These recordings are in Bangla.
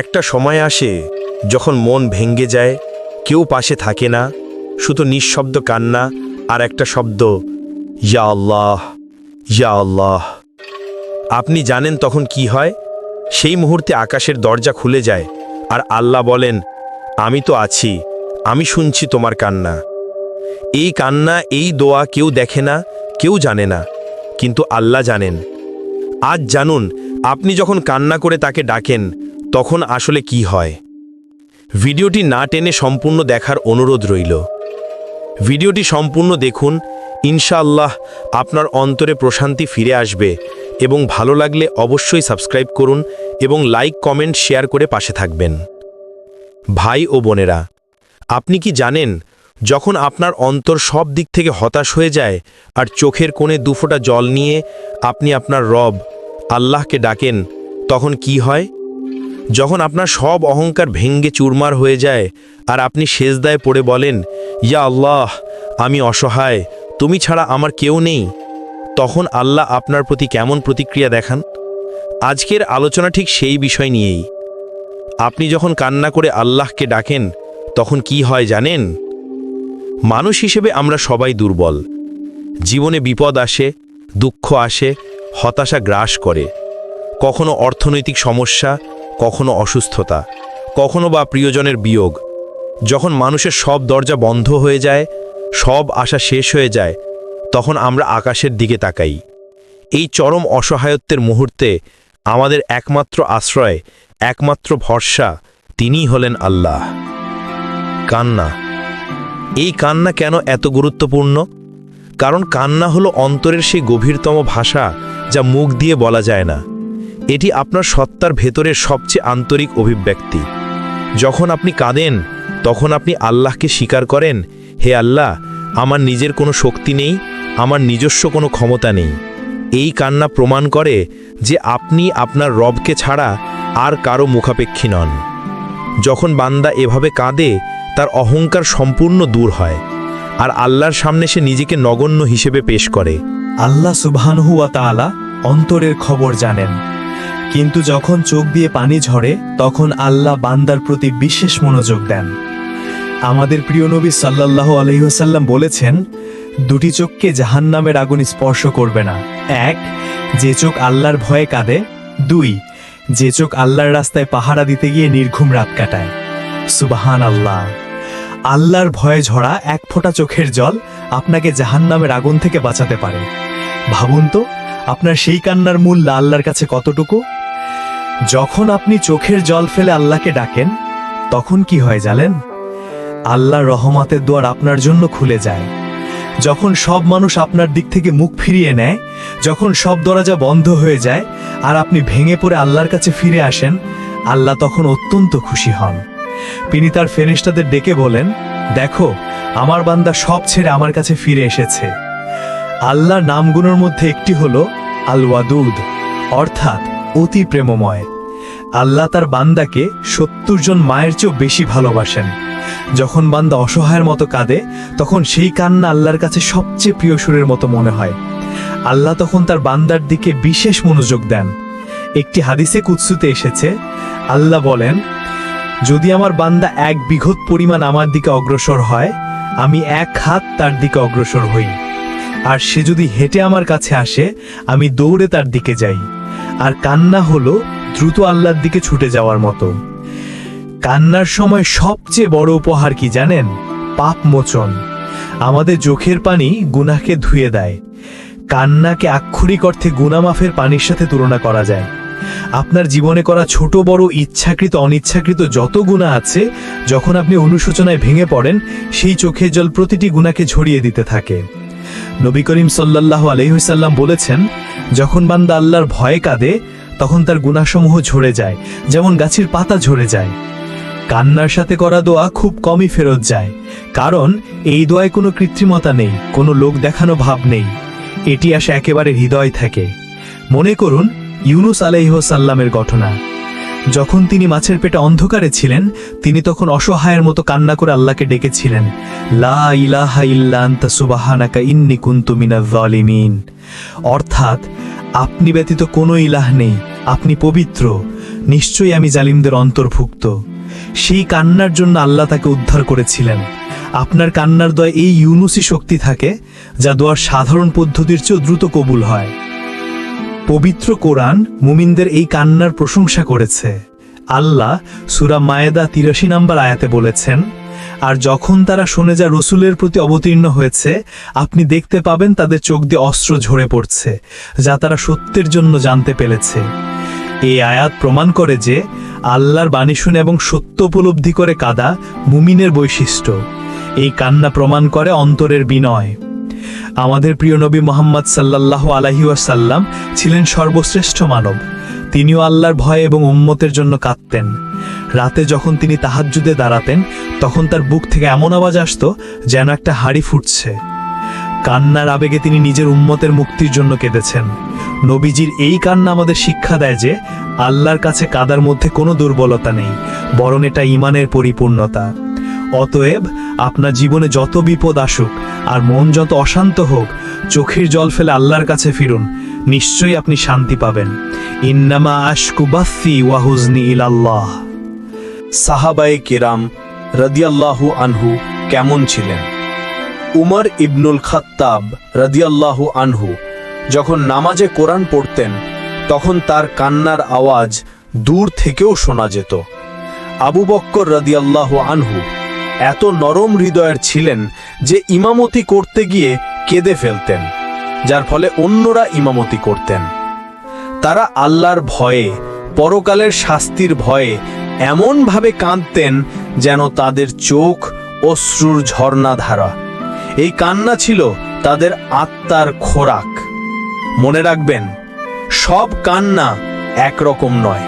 একটা সময় আসে যখন মন ভেঙ্গে যায়, কেউ পাশে থাকে না, শুধু নিঃশব্দ কান্না আর একটা শব্দ, ইয়া আল্লাহ ইয়া আল্লাহ। আপনি জানেন তখন কি হয়? সেই মুহূর্তে আকাশের দরজা খুলে যায় আর আল্লাহ বলেন, আমি তো আছি, আমি শুনছি তোমার কান্না। এই কান্না, এই দোয়া কেউ দেখে না, কেউ জানে না, কিন্তু আল্লাহ জানেন। আজ জানুন, আপনি যখন কান্না করে তাকে ডাকেন তখন আসলে কি হয়? ভিডিওটি না টেনে সম্পূর্ণ দেখার অনুরোধ রইল। ভিডিওটি সম্পূর্ণ দেখুন, ইনশাআল্লাহ আপনার অন্তরে প্রশান্তি ফিরে আসবে এবং ভালো লাগলে অবশ্যই সাবস্ক্রাইব করুন এবং লাইক, কমেন্ট, শেয়ার করে পাশে থাকবেন। ভাই ও বোনেরা, আপনি কি জানেন, যখন আপনার অন্তর সব দিক থেকে হতাশ হয়ে যায় আর চোখের কোণে দুফোঁটা জল নিয়ে আপনি আপনার রব, আল্লাহকে ডাকেন, তখন কি হয়? যখন আপনার সব অহংকার ভেঙ্গে চুরমার হয়ে যায় আর আপনি সেজদায় পড়ে বলেন, ইয়া আল্লাহ, আমি অসহায়, তুমি ছাড়া আমার কেউ নেই, তখন আল্লাহ আপনার প্রতি কেমন প্রতিক্রিয়া দেখান? আজকের আলোচনা ঠিক সেই বিষয় নিয়েই। আপনি যখন কান্না করে আল্লাহকে ডাকেন, তখন কি হয় জানেন? মানুষ হিসেবে আমরা সবাই দুর্বল। জীবনে বিপদ আসে, দুঃখ আসে, হতাশা গ্রাস করে। কখনো অর্থনৈতিক সমস্যা কখনো অসুস্থতা, কখনো বা প্রিয়জনের বিয়োগ। যখন মানুষের সব দরজা বন্ধ হয়ে যায়, সব আশা শেষ হয়ে যায়, তখন আমরা আকাশের দিকে তাকাই। এই চরম অসহায়ত্বের মুহূর্তে আমাদের একমাত্র আশ্রয়, একমাত্র ভরসা তিনিই হলেন আল্লাহ। কান্না। এই কান্না কেন এত গুরুত্বপূর্ণ? কারণ কান্না হলো অন্তরের সেই গভীরতম ভাষা যা মুখ দিয়ে বলা যায় না। এটি আপনার সত্তার ভেতরের সবচেয়ে আন্তরিক অভিব্যক্তি। যখন আপনি কাঁদেন, তখন আপনি আল্লাহকে স্বীকার করেন, হে আল্লাহ, আমার নিজের কোনো শক্তি নেই, আমার নিজস্ব কোনো ক্ষমতা নেই। এই কান্না প্রমাণ করে যে আপনি আপনার রবকে ছাড়া আর কারও মুখাপেক্ষী নন। যখন বান্দা এভাবে কাঁদে, তার অহংকার সম্পূর্ণ দূর হয়, আর আল্লাহর সামনে সে নিজেকে নগণ্য হিসেবে পেশ করে। আল্লাহ সুবহানহুয়া তাআলা অন্তরের খবর জানেন। কিন্তু যখন চোখ দিয়ে পানি ঝরে, তখন আল্লাহ বান্দার প্রতি বিশেষ মনোযোগ দেন। আমাদের প্রিয় নবী সাল্লাল্লাহু আলহিহাসাল্লাম বলেছেন, দুটি চোখকে জাহান্নামের আগুন স্পর্শ করবে না। এক, যে চোখ আল্লাহর ভয়ে কাঁদে। দুই, যে চোখ আল্লাহর রাস্তায় পাহারা দিতে গিয়ে নির্ঘুম রাত কাটায়। সুবাহান আল্লাহ আল্লাহর ভয়ে ঝরা এক ফোঁটা চোখের জল আপনাকে জাহান্নামের আগুন থেকে বাঁচাতে পারে। ভাবুন তো, আপনার সেই কান্নার মূল্য আল্লাহর কাছে কতটুকু? যখন আপনি চোখের জল ফেলে আল্লাহকে ডাকেন, তখন কি হয় জানেন? আল্লাহর রহমতের দুয়ার আপনার জন্য খুলে যায়। যখন সব মানুষ আপনার দিক থেকে মুখ ফিরিয়ে নেয়, যখন সব দরজা বন্ধ হয়ে যায় আর আপনি ভেঙে পড়ে আল্লাহর কাছে ফিরে আসেন, আল্লাহ তখন অত্যন্ত খুশি হন। তিনি তার ফেরেশতাদের ডেকে বলেন, দেখো, আমার বান্দা সব ছেড়ে আমার কাছে ফিরে এসেছে। আল্লাহর নামগুলোর মধ্যে একটি হলো আল ওয়াদুদ অর্থাৎ অতি প্রেমময়। আল্লাহ তার বান্দাকে সত্তর জন মায়ের চেয়েও বেশি ভালোবাসেন। যখন বান্দা অসহায়ের মতো কাঁদে, তখন সেই কান্না আল্লাহর কাছে সবচেয়ে প্রিয় সুরের মতো মনে হয়। আল্লাহ তখন তার বান্দার দিকে বিশেষ মনোযোগ দেন। একটি হাদিসে কুৎসুতে এসেছে, আল্লাহ বলেন, যদি আমার বান্দা এক বিঘত পরিমাণ আমার দিকে অগ্রসর হয়, আমি এক হাত তার দিকে অগ্রসর হই। আর সে যদি হেঁটে আমার কাছে আসে, আমি দৌড়ে তার দিকে যাই। আর কান্না হলো দ্রুত আল্লাহর দিকে ছুটে যাওয়ার মতো। কান্নার সময় সবচেয়ে বড় উপহার কি জানেন? পাপ মোচন। আমাদের চোখের পানি গুনাহকে ধুয়ে দেয়। কান্নাকে আক্ষরিক অর্থে গুনামাফের পানির সাথে তুলনা করা যায়। আপনার জীবনে করা ছোট বড় ইচ্ছাকৃত, অনিচ্ছাকৃত যত গুণা আছে, যখন আপনি অনুশোচনায় ভেঙে পড়েন, সেই চোখের জল প্রতিটি গুণাকে ঝরিয়ে দিতে থাকে। নবী করিম সাল্লাহ আলহিসাল্লাম বলেছেন, যখন বান্দা আল্লাহর ভয়ে কাঁদে, তখন তার গুণাসমূহ ঝরে যায়, যেমন গাছের পাতা ঝরে যায়। কান্নার সাথে করা দোয়া খুব কমই ফেরত যায়, কারণ এই দোয়ায় কোনো কৃত্রিমতা নেই, কোনো লোক দেখানো ভাব নেই। এটি আসে একেবারে হৃদয় থেকে। মনে করুন, ইউনুস আলাইহসাল্লামের ঘটনা। যখন তিনি মাছের পেটে অন্ধকারে ছিলেন, তিনি তখন অসহায়ের মতো কান্না করে আল্লাহকে ডেকেছিলেন। লা সুবহানাকা ইন্নী অর্থাৎ, আপনি ব্যতীত কোনো ইলাহ নেই, আপনি পবিত্র, নিশ্চয়ই আমি জালিমদের অন্তর্ভুক্ত। সেই কান্নার জন্য আল্লাহ তাকে উদ্ধার করেছিলেন। আপনার কান্নার দয় এই ইউনুসি শক্তি থাকে, যা দোয়ার সাধারণ পদ্ধতির চেয়েও দ্রুত কবুল হয়। পবিত্র কোরআন মুমিনদের এই কান্নার প্রশংসা করেছে। আল্লাহ সুরা মায়েদা তিরাশি নম্বর আয়াতে বলেছেন, আর যখন তারা শুনে যা রসুলের প্রতি অবতীর্ণ হয়েছে, আপনি দেখতে পাবেন তাদের চোখ দিয়ে অস্ত্র ঝরে পড়ছে, যা তারা সত্যের জন্য জানতে পেরেছে। এই আয়াত প্রমাণ করে যে আল্লাহর বাণী শুনে এবং সত্য উপলব্ধি করে কাদা মুমিনের বৈশিষ্ট্য। এই কান্না প্রমাণ করে অন্তরের বিনয়। আমাদের প্রিয় নবী মোহাম্মদ সাল্লাল্লাহ আলাহি ওয়াসাল্লাম ছিলেন সর্বশ্রেষ্ঠ মানব। তিনিও আল্লাহর ভয় এবং উম্মতের জন্য কাঁদতেন। রাতে যখন তিনি তাহাজ্জুদে দাঁড়াতেন, তখন তার বুক থেকে এমন আওয়াজ আসতো যেন একটা হাড়ি ফুটছে। কান্নার আবেগে তিনি নিজের উম্মতের মুক্তির জন্য কেঁদেছেন। নবীজির এই কান্না আমাদের শিক্ষা দেয় যে, আল্লাহর কাছে কাদার মধ্যে কোনো দুর্বলতা নেই, বরং এটা ইমানের পরিপূর্ণতা। অতএব আপনার জীবনে যত বিপদ আসুক আর মন যত অশান্ত হোক, চোখের জল ফেলে আল্লাহর কাছে ফিরুন, নিশ্চয়ই আপনি শান্তি পাবেন। ইন্নামা আশকু বাফি ওয়াহুজনি ইলাল্লাহ। সাহাবায়ে কেরাম রদিয়াল্লাহু আনহু কেমন ছিলেন? উমর ইবনুল খাত্তাব রদিয়াল্লাহু আনহু যখন নামাজে কোরআন পড়তেন, তখন তার কান্নার আওয়াজ দূর থেকেও শোনা যেত। আবু বক্কর রদিয়াল্লাহু আনহু এত নরম হৃদয়ের ছিলেন যে ইমামতি করতে গিয়ে কেঁদে ফেলতেন, যার ফলে অন্যরা ইমামতি করতেন। তারা আল্লাহর ভয়ে, পরকালের শাস্তির ভয়ে এমনভাবে কাঁদতেন যেন তাদের চোখ অশ্রুর ঝর্ণা ধারা এই কান্না ছিল তাদের আত্মার খোরাক। মনে রাখবেন, সব কান্না একরকম নয়।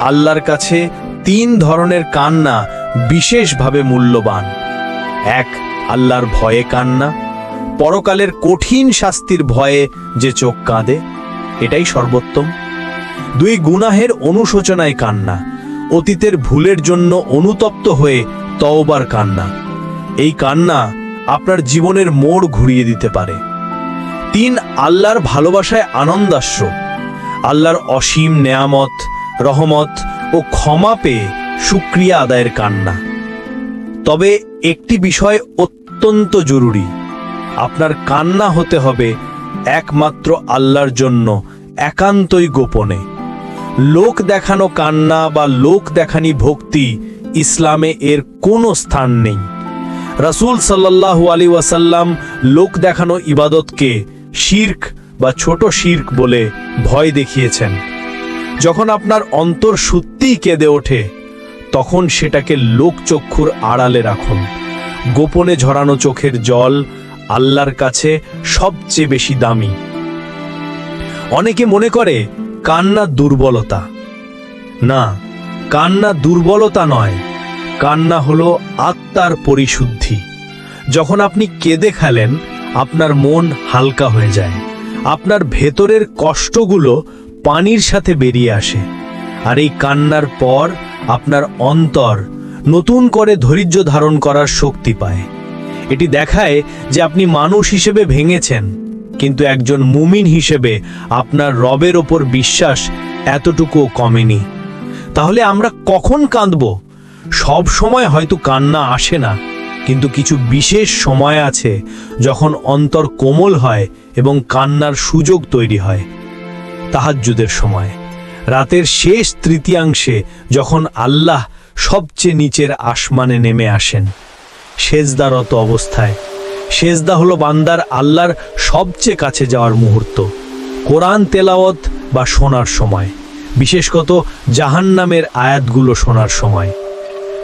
আল্লাহর কাছে তিন ধরনের কান্না বিশেষভাবে মূল্যবান। এক, আল্লাহর ভয়ে কান্না। পরকালের কঠিন শাস্তির ভয়ে যে চোখ কাঁদে, এটাই সর্বোত্তম। দুই, গুনাহের অনুশোচনায় কান্না। অতীতের ভুলের জন্য অনুতপ্ত হয়ে তওবার কান্না। এই কান্না আপনার জীবনের মোড় ঘুরিয়ে দিতে পারে। তিন, আল্লাহর ভালোবাসায় আনন্দাস্য। আল্লাহর অসীম নেয়ামত, রহমত ও ক্ষমা পেয়ে সুক্রিয়া আদায়ের কান্না। তবে একটি বিষয় অত্যন্ত জরুরি। আপনার কান্না হতে হবে একমাত্র আল্লাহর জন্য, একান্তই গোপনে। লোক দেখানো কান্না বা লোক দেখানি ভক্তি ইসলামে এর কোনো স্থান নেই। রাসূল সাল্লাল্লাহু আলী ওয়াসাল্লাম লোক দেখানো ইবাদতকে শির্ক বা ছোট শির্ক বলে ভয় দেখিয়েছেন। যখন আপনার অন্তর সত্যিই কেঁদে ওঠে তখন সেটাকে লোকচক্ষুর আড়ালে রাখুন। গোপনে ঝরানো চোখের জল আল্লাহর কাছে সবচেয়ে বেশি দামি। অনেকে মনে করে, কান্না দুর্বলতা। না, কান্না দুর্বলতা নয়। কান্না হলো আত্মার পরিশুদ্ধি। যখন আপনি কেঁদে খেলেন, আপনার মন হালকা হয়ে যায়। আপনার ভেতরের কষ্টগুলো পানির সাথে বেরিয়ে আসে। আর এই কান্নার পর আপনার অন্তর নতুন করে ধৈর্য ধারণ করার শক্তি পায়। এটি দেখায় যে আপনি মানুষ হিসেবে ভেঙেছেন, কিন্তু একজন মুমিন হিসেবে আপনার রবের ওপর বিশ্বাস এতটুকুও কমেনি। তাহলে আমরা কখন কাঁদব? সব সময় হয়তো কান্না আসে না, কিন্তু কিছু বিশেষ সময় আছে যখন অন্তর কোমল হয় এবং কান্নার সুযোগ তৈরি হয়। তাহাজ্জুদের সময়। রাতের শেষ তৃতীয়াংশে যখন আল্লাহ সবচেয়ে নিচের আসমানে নেমে আসেন, সেজদারত অবস্থায়। সেজদা হলো বান্দার আল্লাহর সবচেয়ে কাছে যাওয়ার মুহূর্ত, কোরআন তেলাওয়াত বা শোনার সময় বিশেষত জাহান্নামের আয়াতগুলো শোনার সময়।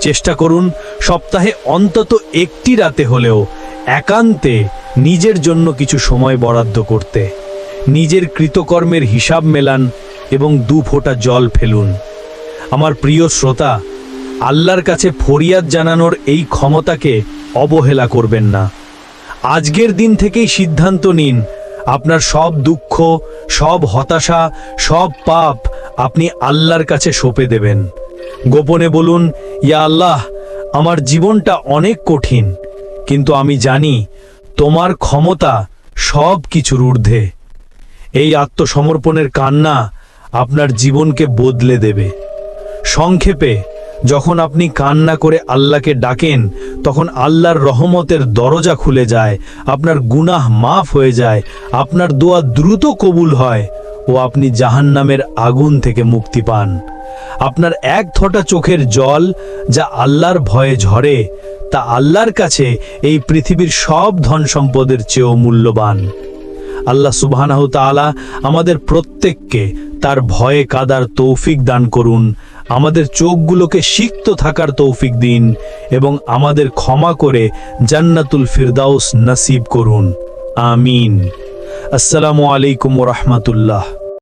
চেষ্টা করুন, সপ্তাহে অন্তত একটি রাতে হলেও একান্তে নিজের জন্য কিছু সময় বরাদ্দ করতে। নিজের কৃতকর্মের হিসাব মেলান এবং দু ফোঁটা জল ফেলুন। আমার প্রিয় শ্রোতা, আল্লাহর কাছে ফরিয়াদ জানানোর এই ক্ষমতাকে অবহেলা করবেন না। আজকের দিন থেকেই সিদ্ধান্ত নিন, আপনার সব দুঃখ, সব হতাশা, সব পাপ আপনি আল্লাহর কাছে সঁপে দেবেন। গোপনে বলুন, ইয়া আল্লাহ, আমার জীবনটা অনেক কঠিন, কিন্তু আমি জানি তোমার ক্ষমতা সব কিছুর ঊর্ধ্বে। এই আত্মসমর্পণের কান্না আপনার জীবনকে বদলে দেবে। সংক্ষেপে, যখন আপনি কান্না করে আল্লাহকে ডাকেন, তখন আল্লাহর রহমতের দরজা খুলে যায়, আপনার গুনাহ মাফ হয়ে যায়, আপনার দোয়া দ্রুত কবুল হয় ও আপনি জাহান্নামের আগুন থেকে মুক্তি পান। আপনার এক থোঁটা চোখের জল যা আল্লাহর ভয়ে ঝরে, তা আল্লাহর কাছে এই পৃথিবীর সব ধন সম্পদের চেয়েও মূল্যবান। আল্লাহ তাআলা আমাদের প্রত্যেককে তার ভয়ে কাদার তৌফিক দান করুন। আমাদের চোখগুলোকে সিক্ত থাকার তৌফিক দিন এবং আমাদের ক্ষমা করে জান্নাতুল ফিরদাউস নসিব করুন। আমিন। আসসালামু আলাইকুম রহমতুল্লাহ।